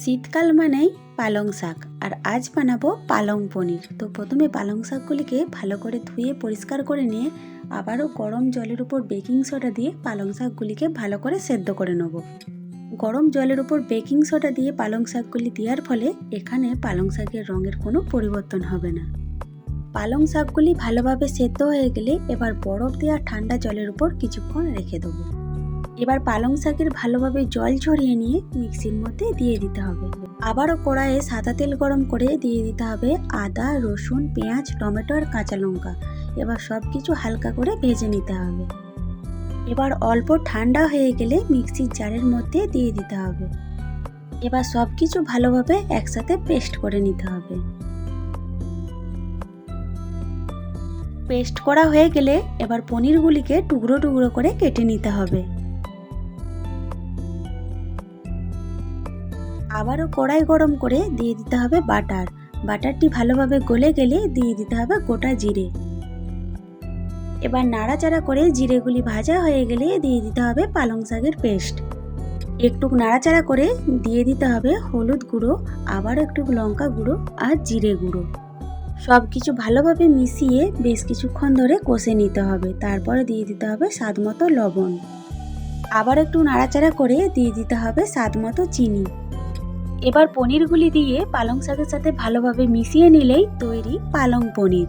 শীতকাল মানেই পালং শাক, আর আজ বানাবো পালং পনির। তো প্রথমে পালং শাকগুলিকে ভালো করে ধুয়ে পরিষ্কার করে নিয়ে আবারও গরম জলের উপর বেকিং সোডা দিয়ে পালং শাকগুলিকে ভালো করে সেদ্ধ করে নেব। গরম জলের উপর বেকিং সোডা দিয়ে পালং শাকগুলি দেওয়ার ফলে এখানে পালং শাকের রঙের কোনো পরিবর্তন হবে না। পালং শাকগুলি ভালোভাবে সেদ্ধ হয়ে গেলে এবার বরফ দেওয়া ঠান্ডা জলের উপর কিছুক্ষণ রেখে দেবো। এবার পালং শাকের ভালোভাবে জল ঝরিয়ে নিয়ে মিক্সির মধ্যে দিয়ে দিতে হবে। আবারও কড়াইয়ে সাদা তেল গরম করে দিয়ে দিতে হবে আদা, রসুন, পেঁয়াজ, টমেটো আর কাঁচা লঙ্কা। এবার সব কিছু হালকা করে ভেজে নিতে হবে। এবার অল্প ঠান্ডা হয়ে গেলে মিক্সির জারের মধ্যে দিয়ে দিতে হবে। এবার সব কিছু ভালোভাবে একসাথে পেস্ট করে নিতে হবে। পেস্ট করা হয়ে গেলে এবার পনিরগুলিকে টুকরো টুকরো করে কেটে নিতে হবে। আবারও কড়াই গরম করে দিয়ে দিতে হবে বাটার। বাটারটি ভালোভাবে গলে গেলে দিয়ে দিতে হবে গোটা জিরে। এবার নাড়াচাড়া করে জিরেগুলি ভাজা হয়ে গেলে দিয়ে দিতে হবে পালং শাকের পেস্ট। একটু নাড়াচাড়া করে দিয়ে দিতে হবে হলুদ গুঁড়ো আবার একটু লঙ্কা গুঁড়ো আর জিরে গুঁড়ো। সব কিছু ভালোভাবে মিশিয়ে বেশ কিছুক্ষণ ধরে কষে নিতে হবে। তারপরে দিয়ে দিতে হবে স্বাদ মতো লবণ। আবার একটু নাড়াচাড়া করে দিয়ে দিতে হবে স্বাদ মতো চিনি। এবার পনিরগুলি দিয়ে পালং শাকের সাথে ভালোভাবে মিশিয়ে নিলেই তৈরি পালং পনির।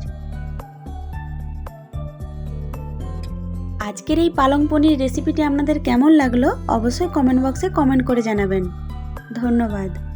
আজকের এই পালং পনির রেসিপিটি আপনাদের কেমন লাগল অবশ্যই কমেন্ট বক্সে কমেন্ট করে জানাবেন। ধন্যবাদ।